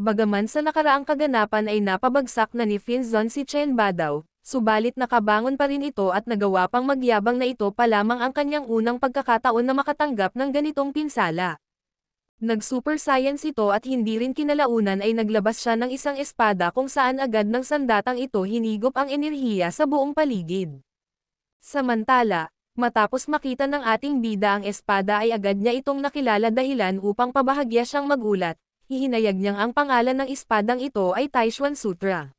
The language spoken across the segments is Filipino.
Bagaman sa nakaraang kaganapan ay napabagsak na ni Finzon si Chen Badaw, subalit nakabangon pa rin ito at nagawa pang magyabang na ito pa lamang ang kanyang unang pagkakataon na makatanggap ng ganitong pinsala. Nag-super science ito at hindi rin kinalaunan ay naglabas siya ng isang espada kung saan agad ng sandatang ito hinigop ang enerhiya sa buong paligid. Samantala, matapos makita ng ating bida ang espada ay agad niya itong nakilala dahilan upang pabahagya siyang magulat, hihinayag niyang ang pangalan ng espadang ito ay Taishuan Sutra.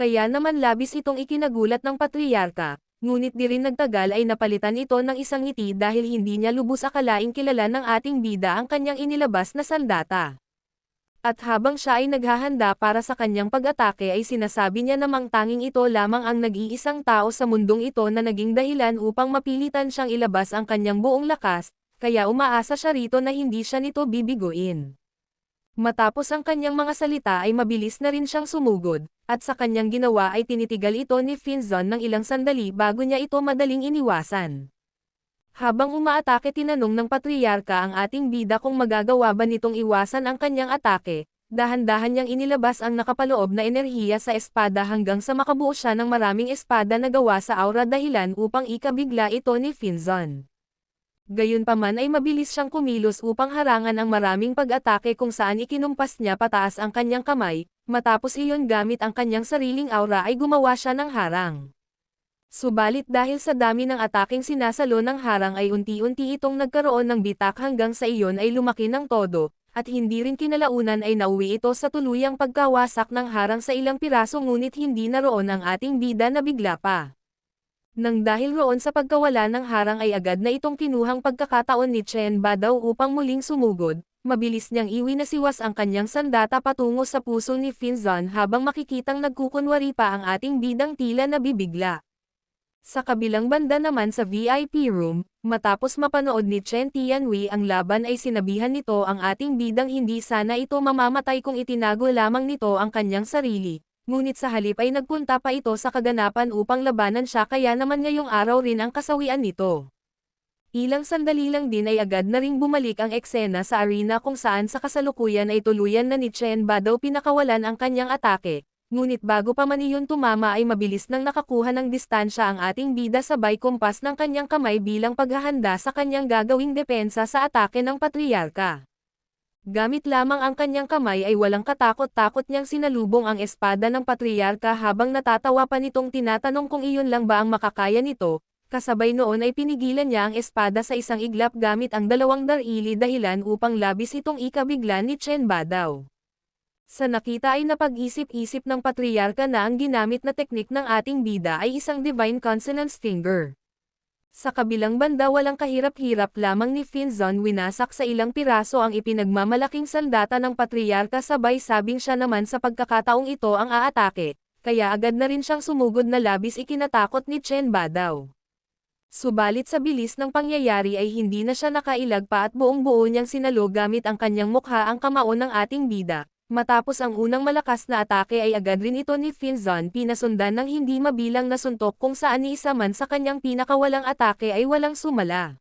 Kaya naman labis itong ikinagulat ng patriarka, ngunit di rin nagtagal ay napalitan ito ng isang ngiti dahil hindi niya lubos akalaing kilala ng ating bida ang kanyang inilabas na sandata. At habang siya ay naghahanda para sa kanyang pag-atake ay sinasabi niya namang tanging ito lamang ang nag-iisang tao sa mundong ito na naging dahilan upang mapilitan siyang ilabas ang kanyang buong lakas, kaya umaasa siya rito na hindi siya nito bibiguin. Matapos ang kanyang mga salita ay mabilis na rin siyang sumugod, at sa kanyang ginawa ay tinitigal ito ni Finzon ng ilang sandali bago niya ito madaling iniwasan. Habang umaatake tinanong ng patriarka ang ating bida kung magagawa ba nitong iwasan ang kanyang atake, dahan-dahan niyang inilabas ang nakapaloob na enerhiya sa espada hanggang sa makabuo siya ng maraming espada na gawa sa aura dahilan upang ikabigla ito ni Finzon. Gayunpaman ay mabilis siyang kumilos upang harangan ang maraming pag-atake kung saan ikinumpas niya pataas ang kanyang kamay, matapos iyon gamit ang kanyang sariling aura ay gumawa siya ng harang. Subalit dahil sa dami ng ataking sinasalo ng harang ay unti-unti itong nagkaroon ng bitak hanggang sa iyon ay lumaki ng todo, at hindi rin kinalaunan ay nauwi ito sa tuluyang pagkawasak ng harang sa ilang piraso ngunit hindi naroon ang ating bida na bigla pa. Nang dahil roon sa pagkawala ng harang ay agad na itong kinuhang pagkakataon ni Chen Badaw upang muling sumugod, mabilis niyang iwi na siwas ang kanyang sandata patungo sa puso ni Finzon habang makikitang nagkukunwari pa ang ating bidang tila na bibigla. Sa kabilang banda naman sa VIP room, matapos mapanood ni Chen Tianwei ang laban ay sinabihan nito ang ating bidang hindi sana ito mamamatay kung itinago lamang nito ang kanyang sarili, ngunit sa halip ay nagpunta pa ito sa kaganapan upang labanan siya kaya naman ngayong araw rin ang kasawian nito. Ilang sandali lang din ay agad na ring bumalik ang eksena sa arena kung saan sa kasalukuyan ay tuluyan na ni Chen Badaw pinakawalan ang kanyang atake, Ngunit bago pa man iyon tumama ay mabilis nang nakakuha ng distansya ang ating bida sabay kumpas ng kanyang kamay bilang paghahanda sa kanyang gagawing depensa sa atake ng patriarka. Gamit lamang ang kanyang kamay ay walang katakot-takot niyang sinalubong ang espada ng patriarka habang natatawa pa nitong tinatanong kung iyon lang ba ang makakaya nito, kasabay noon ay pinigilan niya ang espada sa isang iglap gamit ang dalawang darili dahilan upang labis itong ikabigla ni Chen Badaw. Sa nakita ay napag-isip-isip ng patriarka na ang ginamit na teknik ng ating bida ay isang divine consonance finger. Sa kabilang banda walang kahirap-hirap lamang ni Finzon winasak sa ilang piraso ang ipinagmamalaking sandata ng patriarka sabay sabing siya naman sa pagkakataong ito ang aatake, kaya agad na rin siyang sumugod na labis ikinatakot ni Chen Badaw. Subalit sa bilis ng pangyayari ay hindi na siya nakailag pa at buong buo niyang sinalo gamit ang kanyang mukha ang kamao ng ating bida, Matapos ang unang malakas na atake ay agad rin ito ni Finzon pinasundan ng hindi mabilang na suntok kung saan ni isa man sa kanyang pinakawalang atake ay walang sumala.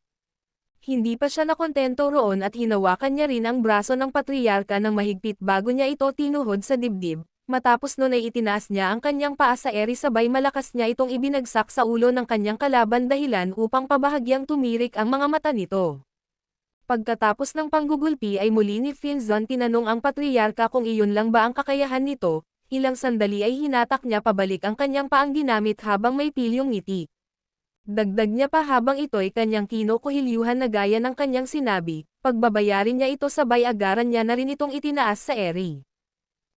Hindi pa siya nakontento roon at hinawakan niya rin ang braso ng patriarka ng mahigpit bago niya ito tinuhod sa dibdib. Matapos nun ay itinaas niya ang kanyang paa sa eri sabay malakas niya itong ibinagsak sa ulo ng kanyang kalaban dahilan upang pabahagyang tumirik ang mga mata nito. Pagkatapos ng panggugulpi ay muli ni Finzon tinanong ang patriarka kung iyon lang ba ang kakayahan nito, ilang sandali ay hinatak niya pabalik ang kanyang paang ginamit habang may pilyong ngiti. Dagdag niya pa habang ito'y kanyang kinukuhilyuhan na gaya ng kanyang sinabi, pagbabayarin niya ito sabay agaran niya na rin itong itinaas sa eri.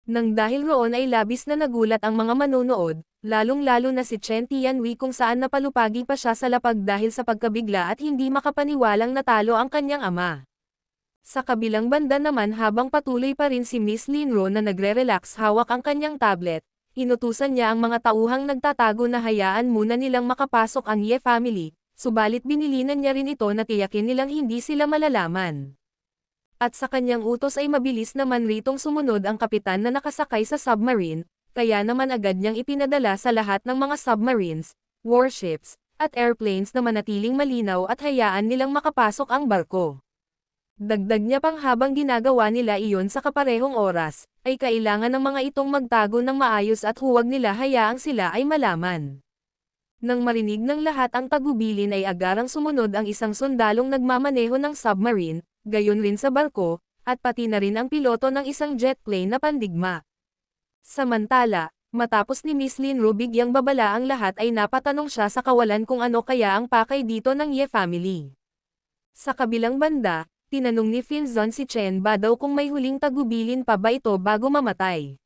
Nang dahil roon ay labis na nagulat ang mga manonood, lalong-lalo na si Chen Tianwei kung saan napalupagi pa siya sa lapag dahil sa pagkabigla at hindi makapaniwalang natalo ang kanyang ama. Sa kabilang banda naman habang patuloy pa rin si Miss Linro na nagre-relax hawak ang kanyang tablet, inutusan niya ang mga tauhang nagtatago na hayaan muna nilang makapasok ang Ye family, subalit binilinan niya rin ito na tiyakin nilang hindi sila malalaman. At sa kanyang utos ay mabilis naman ritong sumunod ang kapitan na nakasakay sa submarine, kaya naman agad niyang ipinadala sa lahat ng mga submarines, warships, at airplanes na manatiling malinaw at hayaan nilang makapasok ang barko. Dagdag niya pang habang ginagawa nila iyon sa kaparehong oras, ay kailangan ng mga itong magtago ng maayos at huwag nila hayaang sila ay malaman. Nang marinig ng lahat ang tagubilin ay agarang sumunod ang isang sundalong nagmamaneho ng submarine, gayon rin sa barko, at pati na rin ang piloto ng isang jet plane na pandigma. Samantala, matapos ni Miss Lin Rubig yang babala ang lahat ay napatanong siya sa kawalan kung ano kaya ang pakay dito ng Ye family. Sa kabilang banda, tinanong ni Finzon si Chen ba daw kung may huling tagubilin pa ba ito bago mamatay.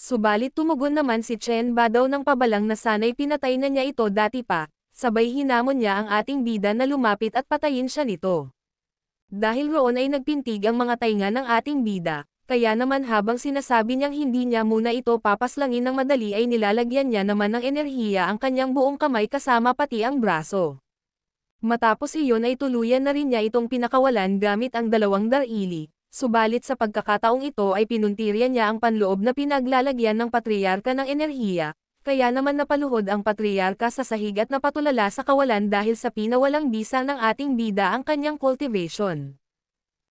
Subalit tumugon naman si Chen ba daw ng pabalang na sana'y pinatay na niya ito dati pa, sabay hinamon niya ang ating bida na lumapit at patayin siya nito. Dahil roon ay nagpintig ang mga tainga ng ating bida, kaya naman habang sinasabi niyang hindi niya muna ito papaslangin ng madali ay nilalagyan niya naman ng enerhiya ang kanyang buong kamay kasama pati ang braso. Matapos iyon ay tuluyan na rin niya itong pinakawalan gamit ang dalawang darili, subalit sa pagkakataong ito ay pinuntirya niya ang panloob na pinaglalagyan ng patriarka ng enerhiya, kaya naman napaluhod ang patriarka sa sahig at napatulala sa kawalan dahil sa pinawalang bisa ng ating bida ang kanyang cultivation.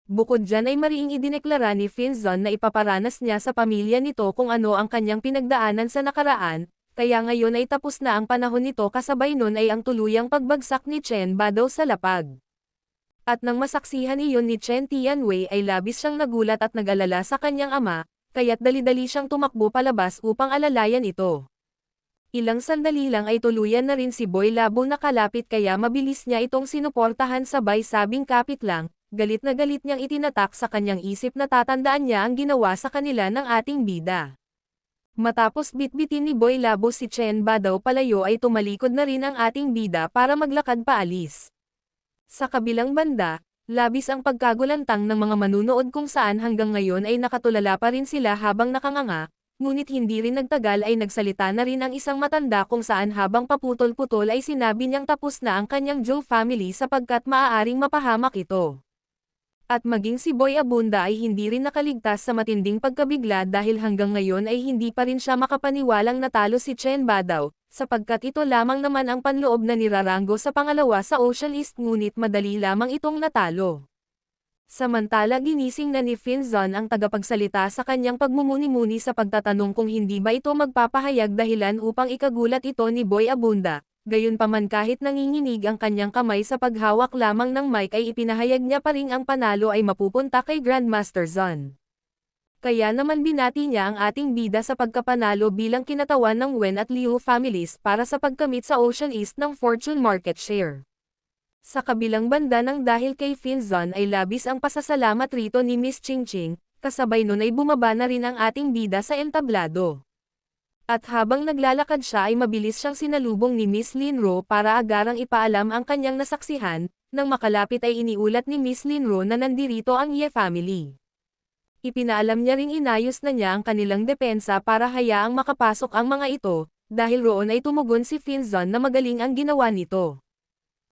Bukod dyan ay mariing idineklara ni Finzon na ipaparanas niya sa pamilya nito kung ano ang kanyang pinagdaanan sa nakaraan, kaya ngayon ay tapos na ang panahon nito kasabay nun ay ang tuluyang pagbagsak ni Chen Badaw sa lapag. At nang masaksihan iyon ni Chen Tianwei ay labis siyang nagulat at nag-alala sa kanyang ama, kaya't dali-dali siyang tumakbo palabas upang alalayan ito. Ilang sandali lang ay tuluyan na rin si Boy Labo na kalapit kaya mabilis niya itong sinuportahan sabay sabing kapit lang, galit na galit niyang itinatak sa kanyang isip na tatandaan niya ang ginawa sa kanila ng ating bida. Matapos bitbitin ni Boy Labo si Chen Badaw palayo ay tumalikod na rin ang ating bida para maglakad paalis. Sa kabilang banda, labis ang pagkagulantang ng mga manunood kung saan hanggang ngayon ay nakatulala pa rin sila habang nakanganga, ngunit hindi rin nagtagal ay nagsalita na rin ang isang matanda kung saan habang paputol-putol ay sinabi niyang tapos na ang kanyang Joe family sapagkat maaaring mapahamak ito. At maging si Boy Abunda ay hindi rin nakaligtas sa matinding pagkabigla dahil hanggang ngayon ay hindi pa rin siya makapaniwalang natalo si Chen Badaw, sapagkat ito lamang naman ang panloob na nirarango sa pangalawa sa Ocean East ngunit madali lamang itong natalo. Samantala ginising na ni Finzon ang tagapagsalita sa kanyang pagmumuni-muni sa pagtatanong kung hindi ba ito magpapahayag dahilan upang ikagulat ito ni Boy Abunda, Gayunpaman kahit nanginginig ang kanyang kamay sa paghawak lamang ng mic ay ipinahayag niya pa rin ang panalo ay mapupunta kay Grandmaster Zon. Kaya naman binati niya ang ating bida sa pagkapanalo bilang kinatawan ng Wen at Liu families para sa pagkamit sa Ocean East ng Fortune market share. Sa kabilang banda ng dahil kay Finzon ay labis ang pasasalamat rito ni Miss Ching Ching, kasabay nun ay bumaba na rin ang ating bida sa entablado. At habang naglalakad siya ay mabilis siyang sinalubong ni Miss Linro para agarang ipaalam ang kanyang nasaksihan, nang makalapit ay iniulat ni Miss Linro na nandirito ang Ye family. Ipinaalam niya ring inayos na niya ang kanilang depensa para hayaang makapasok ang mga ito, dahil roon ay tumugon si Finzon na magaling ang ginawa nito.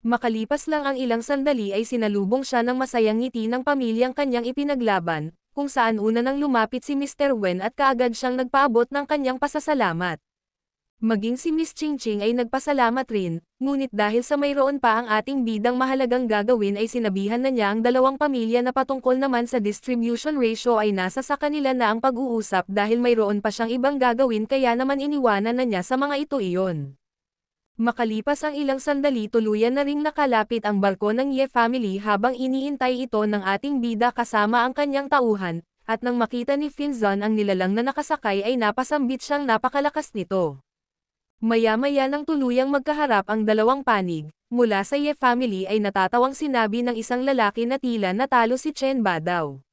Makalipas lang ang ilang sandali ay sinalubong siya ng masayang ngiti ng pamilyang kanyang ipinaglaban, kung saan una nang lumapit si Mr. Wen at kaagad siyang nagpaabot ng kanyang pasasalamat. Maging si Miss Ching Ching ay nagpasalamat rin, ngunit dahil sa mayroon pa ang ating bidang mahalagang gagawin ay sinabihan na niya ang dalawang pamilya na patungkol naman sa distribution ratio ay nasa sa kanila na ang pag-uusap dahil mayroon pa siyang ibang gagawin kaya naman iniwanan na niya sa mga ito iyon. Makalipas ang ilang sandali tuluyan na ring nakalapit ang barko ng Ye family habang iniintay ito ng ating bida kasama ang kanyang tauhan, at nang makita ni Finzon ang nilalang na nakasakay ay napasambit siyang napakalakas nito. Maya-maya nang tuluyang magkaharap ang dalawang panig, mula sa Ye family ay natatawang sinabi ng isang lalaki na tila natalo si Chen Badaw.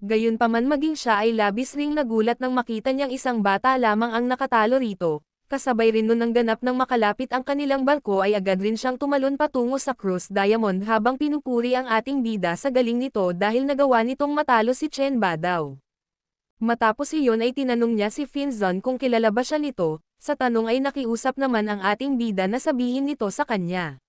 Gayunpaman maging siya ay labis ring nagulat nang makita niyang isang bata lamang ang nakatalo rito, kasabay rin nun ng ganap ng makalapit ang kanilang barko ay agad rin siyang tumalon patungo sa Cruise Diamond habang pinupuri ang ating bida sa galing nito dahil nagawa nitong matalo si Chen Badaw. Matapos iyon ay tinanong niya si Finzon kung kilala ba siya nito, sa tanong ay nakiusap naman ang ating bida na sabihin nito sa kanya.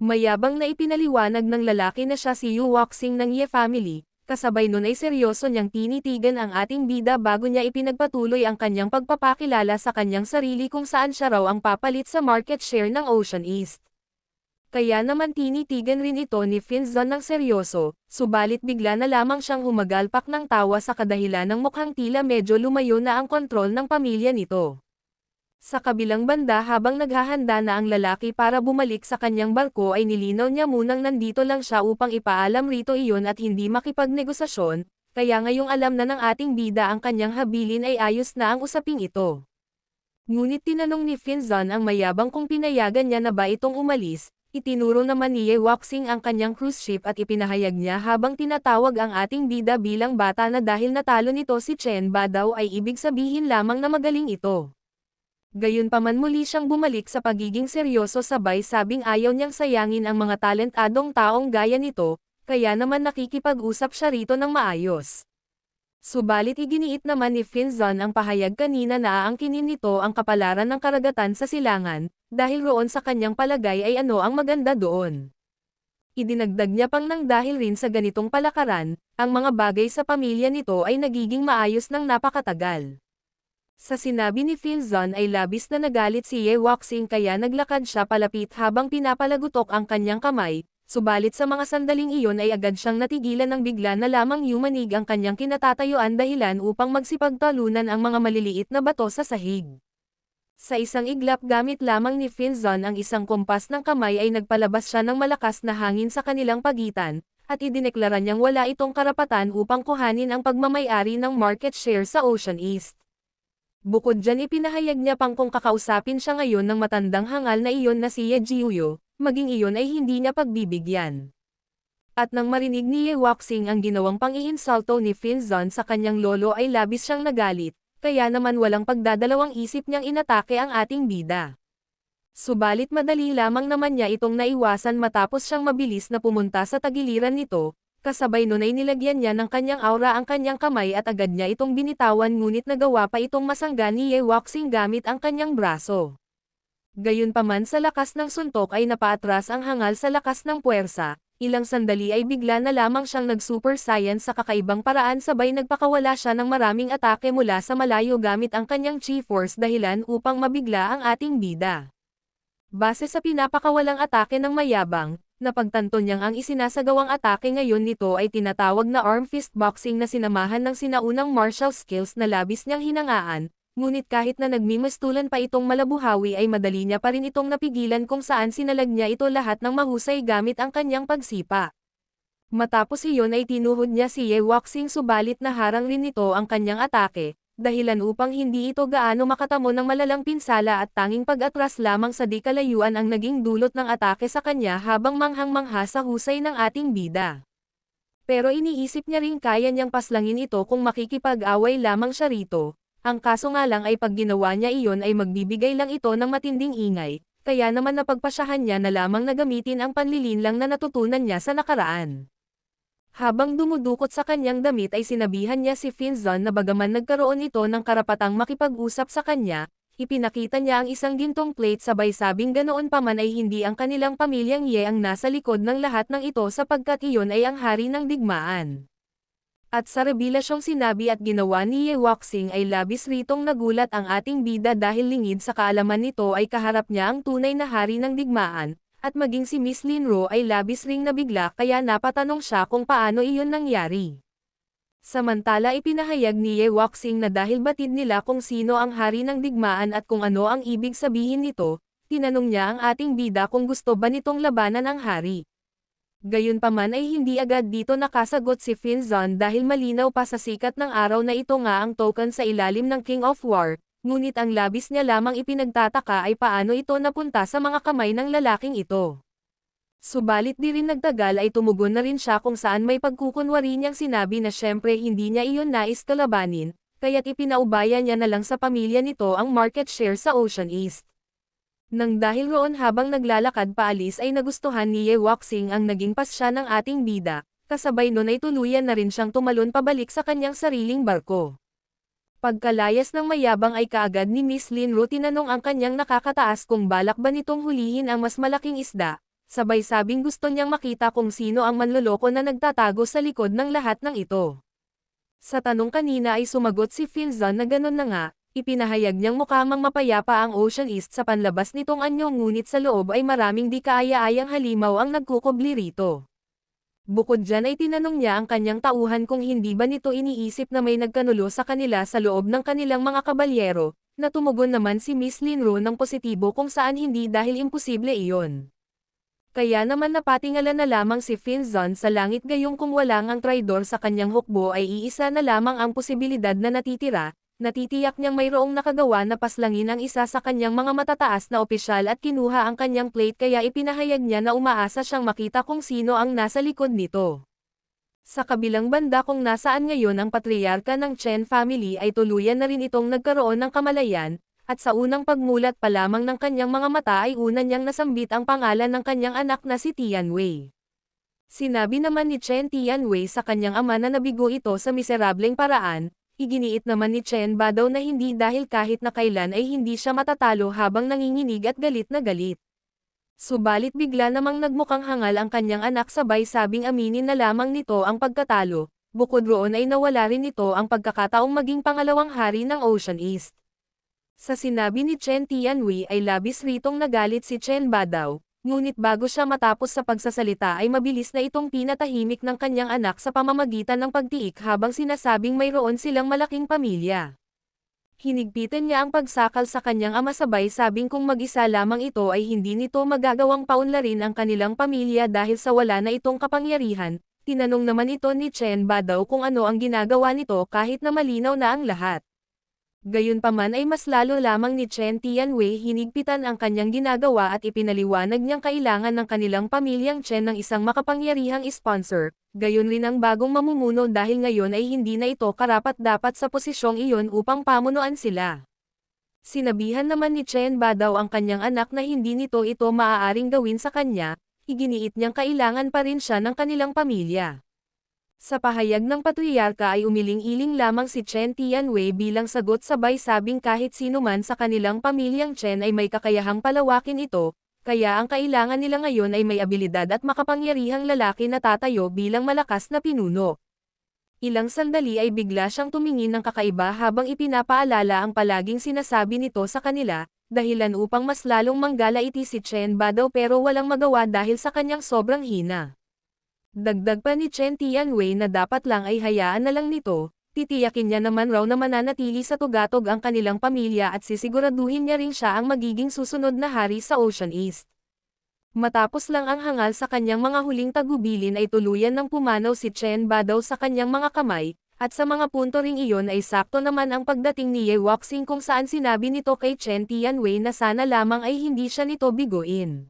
Mayabang na ipinaliwanag ng lalaki na siya si Yu Waxing ng Ye family, kasabay nun ay seryoso niyang tinitigan ang ating bida bago niya ipinagpatuloy ang kanyang pagpapakilala sa kanyang sarili kung saan siya raw ang papalit sa market share ng Ocean East. Kaya naman tinitigan rin ito ni Finzon ng seryoso, subalit bigla na lamang siyang humagalpak ng tawa sa kadahilan ng mukhang tila medyo lumayo na ang kontrol ng pamilya nito. Sa kabilang banda habang naghahanda na ang lalaki para bumalik sa kanyang barko ay nilinaw niya munang nandito lang siya upang ipaalam rito iyon at hindi makipagnegosasyon, kaya ngayong alam na ng ating bida ang kanyang habilin ay ayos na ang usaping ito. Ngunit tinanong ni Finzon ang mayabang kung pinayagan niya na ba itong umalis, Itinuro naman ni Ye Waxing ang kanyang cruise ship at ipinahayag niya habang tinatawag ang ating bida bilang bata na dahil natalo nito si Chen Ba daw ay ibig sabihin lamang na magaling ito. Gayunpaman muli siyang bumalik sa pagiging seryoso sabay sabing ayaw niyang sayangin ang mga talentadong taong gaya nito, kaya naman nakikipag-usap siya rito ng maayos. Subalit iginiit naman ni Finzon ang pahayag kanina na aangkinin nito ang kapalaran ng karagatan sa silangan, dahil roon sa kanyang palagay ay ano ang maganda doon. Idinagdag niya pang nang dahil rin sa ganitong palakaran, ang mga bagay sa pamilya nito ay nagiging maayos ng napakatagal. Sa sinabi ni Finzon ay labis na nagalit si Ye Waxing kaya naglakad siya palapit habang pinapalagutok ang kanyang kamay, Subalit sa mga sandaling iyon ay agad siyang natigilan ng bigla na lamang yumanig ang kanyang kinatatayuan dahilan upang magsipagtalunan ang mga maliliit na bato sa sahig. Sa isang iglap gamit lamang ni Finzon ang isang kumpas ng kamay ay nagpalabas siya ng malakas na hangin sa kanilang pagitan, at idineklara niyang wala itong karapatan upang kuhanin ang pagmamayari ng market share sa Ocean East. Bukod dyan ipinahayag niya pang kung kakausapin siya ngayon ng matandang hangal na iyon na si Ye Jiuyo, maging iyon ay hindi niya pagbibigyan. At nang marinig ni Ye Waxing ang ginawang pangiinsalto ni Finzon sa kanyang lolo ay labis siyang nagalit, kaya naman walang pagdadalawang isip niyang inatake ang ating bida. Subalit madali lamang naman niya itong naiwasan matapos siyang mabilis na pumunta sa tagiliran nito, kasabay nun ay nilagyan niya ng kanyang aura ang kanyang kamay at agad niya itong binitawan ngunit nagawa pa itong masangga ni Ye Waxing gamit ang kanyang braso. Gayunpaman sa lakas ng suntok ay napaatras ang hangal sa lakas ng puwersa, ilang sandali ay bigla na lamang siyang nag-super science sa kakaibang paraan sabay nagpakawala siya ng maraming atake mula sa malayo gamit ang kanyang chi force dahilan upang mabigla ang ating bida. Base sa pinapakawalang atake ng mayabang, napagtanto niyang ang isinasagawang atake ngayon nito ay tinatawag na arm fist boxing na sinamahan ng sinaunang martial skills na labis niyang hinangaan, Ngunit kahit na nagmimastulan pa itong malabuhawi ay madali niya pa rin itong napigilan kung saan sinalag niya ito lahat ng mahusay gamit ang kanyang pagsipa. Matapos iyon ay tinuhod niya si Ye Waxing subalit na harang rin nito ang kanyang atake, dahilan upang hindi ito gaano makatamo ng malalang pinsala at tanging pag-atras lamang sa di kalayuan ang naging dulot ng atake sa kanya habang manghang-mangha sa husay ng ating bida. Pero iniisip niya rin kaya niyang paslangin ito kung makikipag-away lamang siya rito, ang kaso nga lang ay pag ginawa niya iyon ay magbibigay lang ito ng matinding ingay, kaya naman napagpasyahan niya na lamang na gamitin ang panlilinlang na natutunan niya sa nakaraan. Habang dumudukot sa kanyang damit ay sinabihan niya si Finzon na bagaman nagkaroon ito ng karapatang makipag-usap sa kanya, ipinakita niya ang isang gintong plate sabay sabing ganoon pa man ay hindi ang kanilang pamilyang Ye ang nasa likod ng lahat ng ito sapagkat iyon ay ang hari ng digmaan. At sa rebilasyong sinabi at ginawa ni Ye Waxing ay labis ritong nagulat ang ating bida dahil lingid sa kaalaman nito ay kaharap niya ang tunay na hari ng digmaan, at maging si Miss Linro ay labis ring nabigla kaya napatanong siya kung paano iyon nangyari. Samantala ipinahayag ni Ye Waxing na dahil batid nila kung sino ang hari ng digmaan at kung ano ang ibig sabihin nito, tinanong niya ang ating bida kung gusto ba nitong labanan ang hari. Gayunpaman ay hindi agad dito nakasagot si Finzon dahil malinaw pa sa sikat ng araw na ito nga ang token sa ilalim ng King of War, ngunit ang labis niya lamang ipinagtataka ay paano ito napunta sa mga kamay ng lalaking ito. Subalit di rin nagtagal ay tumugon na rin siya kung saan may pagkukunwari niyang sinabi na syempre hindi niya iyon nais kalabanin, kaya't ipinaubaya niya na lang sa pamilya nito ang market share sa Ocean East. Nang dahil roon habang naglalakad paalis ay nagustuhan ni Ye Waxing ang naging pasya ng ating bida, kasabay nun ay tuluyan na rin siyang tumalon pabalik sa kanyang sariling barko. Pagkalayas ng mayabang ay kaagad ni Miss Lin Ru tinanong ang kanyang nakakataas kung balak ba nitong hulihin ang mas malaking isda, sabay sabing gusto niyang makita kung sino ang manloloko na nagtatago sa likod ng lahat ng ito. Sa tanong kanina ay sumagot si Finzon na ganun na nga, Ipinahayag niyang mukhang mapayapa ang Ocean East sa panlabas nitong anyo ngunit sa loob ay maraming di kaaya-ayang halimaw ang nagkukubli rito. Bukod dyan ay tinanong niya ang kanyang tauhan kung hindi ba nito iniisip na may nagkanulo sa kanila sa loob ng kanilang mga kabalyero, na tumugon naman si Miss Linro ng positibo kung saan hindi dahil imposible iyon. Kaya naman napatingala na lamang si Finzon sa langit gayong kung wala ang traidor sa kanyang hukbo ay iisa na lamang ang posibilidad na natitira, natitiyak niyang mayroong nakagawa na paslangin ang isa sa kanyang mga matataas na opisyal at kinuha ang kanyang plate kaya ipinahayag niya na umaasa siyang makita kung sino ang nasa likod nito. Sa kabilang banda kung nasaan ngayon ang patriarka ng Chen family ay tuluyan na rin itong nagkaroon ng kamalayan, at sa unang pagmulat pa lamang ng kanyang mga mata ay una niyang nasambit ang pangalan ng kanyang anak na si Tian Wei. Sinabi naman ni Chen Tian Wei sa kanyang ama na nabigo ito sa miserableng paraan, Iginiit naman ni Chen Badaw na hindi dahil kahit na kailan ay hindi siya matatalo habang nanginginig at galit na galit. Subalit bigla namang nagmukhang hangal ang kanyang anak sabay sabing aminin na lamang nito ang pagkatalo, bukod roon ay nawala rin ito ang pagkakataong maging pangalawang hari ng Ocean East. Sa sinabi ni Chen Tianwei ay labis ritong nagalit si Chen Badaw, Ngunit bago siya matapos sa pagsasalita ay mabilis na itong pinatahimik ng kanyang anak sa pamamagitan ng pagtiik habang sinasabing mayroon silang malaking pamilya. Hinigpitan niya ang pagsakal sa kanyang ama sabay sabing kung mag-isa lamang ito ay hindi nito magagawang paunlarin ang kanilang pamilya dahil sa wala na itong kapangyarihan, tinanong naman ito ni Chen Badaw kung ano ang ginagawa nito kahit na malinaw na ang lahat. Gayunpaman ay mas lalo lamang ni Chen Tianwei hinigpitan ang kanyang ginagawa at ipinaliwanag niyang kailangan ng kanilang pamilyang Chen ng isang makapangyarihang sponsor, gayon rin ang bagong mamumuno dahil ngayon ay hindi na ito karapat-dapat sa posisyong iyon upang pamunuan sila. Sinabihan naman ni Chen Badaw ang kanyang anak na hindi nito ito maaaring gawin sa kanya, iginiit niyang kailangan pa rin siya ng kanilang pamilya. Sa pahayag ng patriarka ay umiling-iling lamang si Chen Tianwei bilang sagot sabay sabing kahit sino man sa kanilang pamilyang Chen ay may kakayahang palawakin ito, kaya ang kailangan nila ngayon ay may abilidad at makapangyarihang lalaki na tatayo bilang malakas na pinuno. Ilang sandali ay bigla siyang tumingin ng kakaiba habang ipinapaalala ang palaging sinasabi nito sa kanila, dahilan upang mas lalong manggala iti si Chen Badaw pero walang magawa dahil sa kanyang sobrang hina. Dagdag pa ni Chen Tianwei na dapat lang ay hayaan na lang nito, titiyakin niya naman raw na mananatili sa tugatog ang kanilang pamilya at sisiguraduhin niya rin siya ang magiging susunod na hari sa Ocean East. Matapos lang ang hangal sa kanyang mga huling tagubilin ay tuluyan ng pumanaw si Chen Badaw sa kanyang mga kamay, at sa mga punto ring iyon ay sakto naman ang pagdating ni Ye Waxing kung saan sinabi nito kay Chen Tianwei na sana lamang ay hindi siya nito biguin.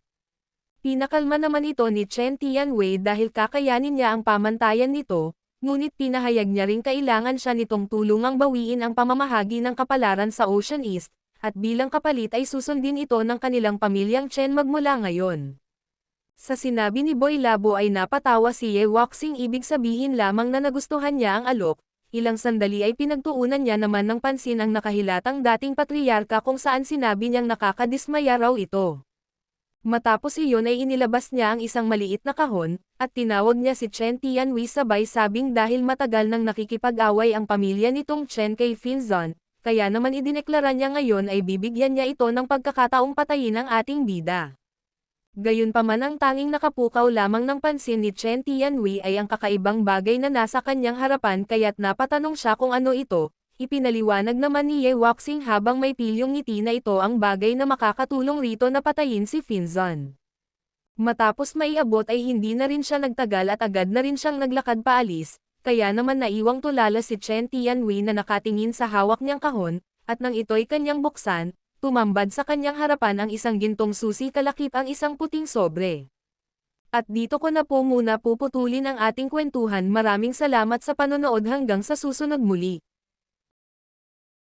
Pinakalma naman ito ni Chen Tianwei dahil kakayanin niya ang pamantayan nito, ngunit pinahayag niya ring kailangan siya nitong tulungang bawiin ang pamamahagi ng kapalaran sa Ocean East, at bilang kapalit ay susundin ito ng kanilang pamilyang Chen magmula ngayon. Sa sinabi ni Boy Labo ay napatawa si Ye Waxing ibig sabihin lamang na nagustuhan niya ang alok, ilang sandali ay pinagtuunan niya naman ng pansin ang nakahilatang dating patriarka kung saan sinabi niyang nakakadismaya raw ito. Matapos iyon ay inilabas niya ang isang maliit na kahon, at tinawag niya si Chen Tianwei sabay sabing dahil matagal nang nakikipag-away ang pamilya nitong Chen kay Finzon, kaya naman idineklara niya ngayon ay bibigyan niya ito ng pagkakataong patayin ang ating bida. Gayunpaman ang tanging nakapukaw lamang ng pansin ni Chen Tianwei ay ang kakaibang bagay na nasa kanyang harapan kaya't napatanong siya kung ano ito, Ipinaliwanag naman ni Ye Waxing habang may pilyong ngiti na ito ang bagay na makakatulong rito na patayin si Finzon. Matapos maiabot ay hindi na rin siya nagtagal at agad na rin siyang naglakad paalis, kaya naman naiwang tulala si Chen Tianwei na nakatingin sa hawak niyang kahon, at nang ito'y kanyang buksan, tumambad sa kanyang harapan ang isang gintong susi kalakip ang isang puting sobre. At dito ko na po muna puputulin ang ating kwentuhan maraming salamat sa panonood hanggang sa susunod muli.